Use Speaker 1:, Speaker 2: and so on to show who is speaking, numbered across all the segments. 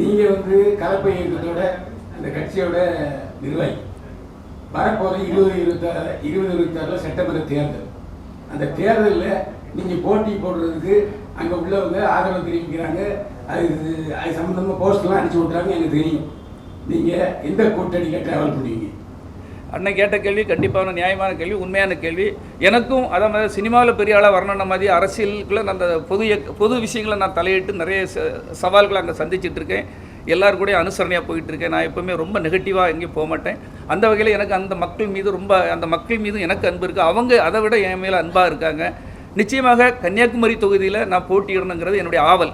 Speaker 1: நீங்க வந்து கலப்பை இயக்கத்தோட அந்த கட்சியோட நிர்வாகி. வரப்போகிற இருபது இருபத்தாறு இருபது இருபத்தாறுல சட்டமன்ற தேர்தல். அந்த தேர்தலில் நீங்க போட்டி போடுறதுக்கு அங்க உள்ளவங்க ஆதரவு தெரிவிக்கிறாங்க. அது அது சம்மந்தமாக போஸ்ட்லாம் அடிச்சு விட்றாங்க எனக்கு தெரியும். நீங்க எந்த கூட்டணியில் டிராவல் பண்ணுவீங்க?
Speaker 2: அண்ணன் கேட்ட கேள்வி கண்டிப்பான நியாயமான கேள்வி உண்மையான கேள்வி. எனக்கும் அதே மாதிரி சினிமாவில் பெரிய ஆளாக வரணுன மாதிரி அரசியலுக்குள்ள நான் அந்த பொது பொது விஷயங்களை நான் தலையிட்டு நிறைய ச- சவால்களை அங்கே சந்திச்சிட்டு இருக்கேன். எல்லாரும் கூட அனுசரணையாக போயிட்டு இருக்கேன். நான் எப்போவுமே ரொம்ப நெகட்டிவாக எங்கேயும் போக மாட்டேன். அந்த வகையில் எனக்கு அந்த மக்கள் மீது ரொம்ப அந்த மக்கள் மீது எனக்கு அன்பு இருக்குது அவங்க அதை விட என் மேலே அன்பாக இருக்காங்க. நிச்சயமாக கன்னியாகுமரி தொகுதியில் நான் போட்டியிடணுங்கிறது என்னுடைய ஆவல்.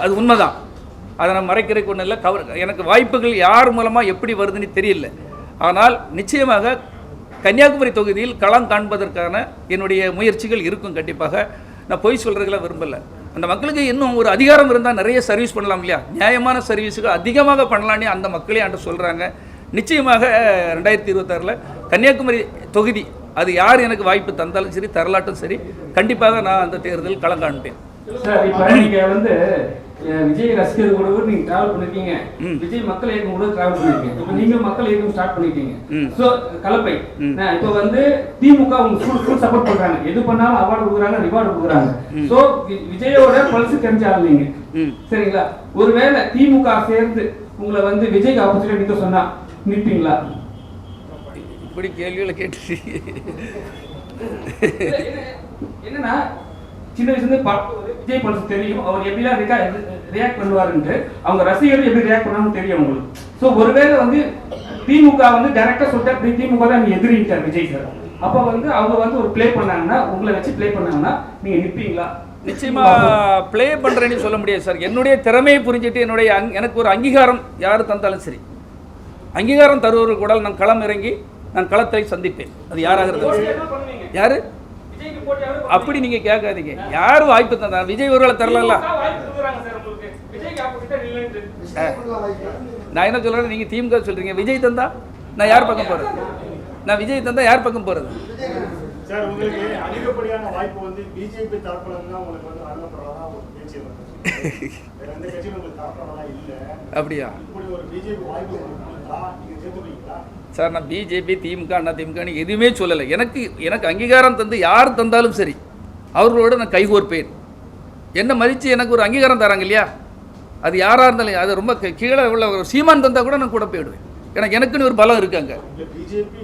Speaker 2: அது உண்மைதான். அதை நான் மறைக்கிறதுக்கு ஒன்றும் இல்லை. கவர் எனக்கு வாய்ப்புகள் யார் மூலமாக எப்படி வருதுன்னு தெரியல. ஆனால் நிச்சயமாக கன்னியாகுமரி தொகுதியில் களம் காண்பதற்கான என்னுடைய முயற்சிகள் இருக்கும் கண்டிப்பாக. நான் பொய் சொல்கிறதுல விரும்பலை. அந்த மக்களுக்கு இன்னும் ஒரு அதிகாரம் இருந்தால் நிறைய சர்வீஸ் பண்ணலாம் இல்லையா? நியாயமான சர்வீஸுக்கு அதிகமாக பண்ணலான்னு அந்த மக்களே என்கிட்ட சொல்கிறாங்க நிச்சயமாக ரெண்டாயிரத்தி இருபத்தாறில் கன்னியாகுமரி தொகுதி அது யார் எனக்கு வாய்ப்பு தந்தாலும் சரி தரலாட்டும் சரி கண்டிப்பாக நான் அந்த தேர்தலில் களம் காண்பேன்.
Speaker 3: சார் இப்ப நீங்க வந்து விஜய் ரசிகர் கூட நீங்க டிராவல் பண்ணிருக்கீங்க. விஜய் மக்கள் இயக்கம் கூட டிராவல் பண்ணிருக்கீங்க. இப்ப நீங்க மக்கள் இயக்கம் ஸ்டார்ட் பண்ணிருக்கீங்க. சோ கலப்பை. இப்ப வந்து திமுக உங்க ஃபுல் ஃபுல் சப்போர்ட் பண்றாங்க. எது பண்ணாலும் அவார்டு கொடுக்குறாங்க ரிவார்டு கொடுக்குறாங்க. சோ விஜயோட பல்ஸ் தெரிஞ்சாலும் நீங்க. சரிங்களா? ஒருவேளை திமுக சேர்ந்து உங்களை வந்து விஜய்க்கு ஆப்போசிட்டா நிக்க சொன்னா நிற்பீங்களா
Speaker 2: இப்படி கேள்விகளை கேட்டு
Speaker 3: என்னன்னா சின்ன வயசுல இருந்து விஜய் படத்து தெரியும். அவர் எப்படிலாம் ரியாக்ட் பண்ணுவாருன்ட்டு அவங்க ரசிகர்கள் எப்படி ரியாக்ட் பண்ணான்னு தெரியும் அவங்களுக்கு ஸோ ஒருவேளை வந்து திமுக வந்து டைரக்டா சொல்லிட்டா இப்படி திமுக தான் எதிரிட்டார் விஜய் சார் அப்போ வந்து அவங்க வந்து ஒரு ப்ளே பண்ணாங்கன்னா உங்களை வச்சு ப்ளே பண்ணாங்கன்னா நீங்க நிற்பீங்களா
Speaker 2: நிச்சயமா ப்ளே பண்றேன்னு சொல்ல முடியாது சார் என்னுடைய திறமையை புரிஞ்சுட்டு என்னுடைய எனக்கு ஒரு அங்கீகாரம் யார் தந்தாலும் சரி. அங்கீகாரம் தருவர்கள் கூட நான் களம் இறங்கி நான் களத்தை சந்திப்பேன். அது யாராக இருந்தாலும் யாரு? அப்படி நீங்க கேட்காதீங்க. யார் வாய்ப்பு தந்தா விஜய் ஒருவேளை தரல
Speaker 3: வாய்ப்பு கொடுக்குறாங்க சார் உங்களுக்கு. விஜய்க்கு ஆப்போசிட்டா நில்லுன்ட்டு.
Speaker 2: நான் என்ன சொல்றேன் நீங்க திமுக சொல்றீங்க. விஜய் தந்தா நான் யார் பக்கம் போறது? நான் விஜய் தந்தா யார் பக்கம்
Speaker 4: இல்ல.
Speaker 2: அப்படியா? சார் நான் பிஜேபி திமுக அண்ணா திமுகன்னு எதுவுமே சொல்லலை. எனக்கு எனக்கு அங்கீகாரம் தந்து யார் தந்தாலும் சரி அவர்களோட நான் கைகோர்ப்பேன். என்னை மதித்து எனக்கு ஒரு அங்கீகாரம் தராங்க இல்லையா? அது யாராக இருந்தாலும் அது ரொம்ப கீழே உள்ள ஒரு சீமான் தந்தா கூட நான் கூட போயிடுவேன். எனக்கு எனக்குன்னு ஒரு பலம் இருக்காங்க
Speaker 4: பிஜேபி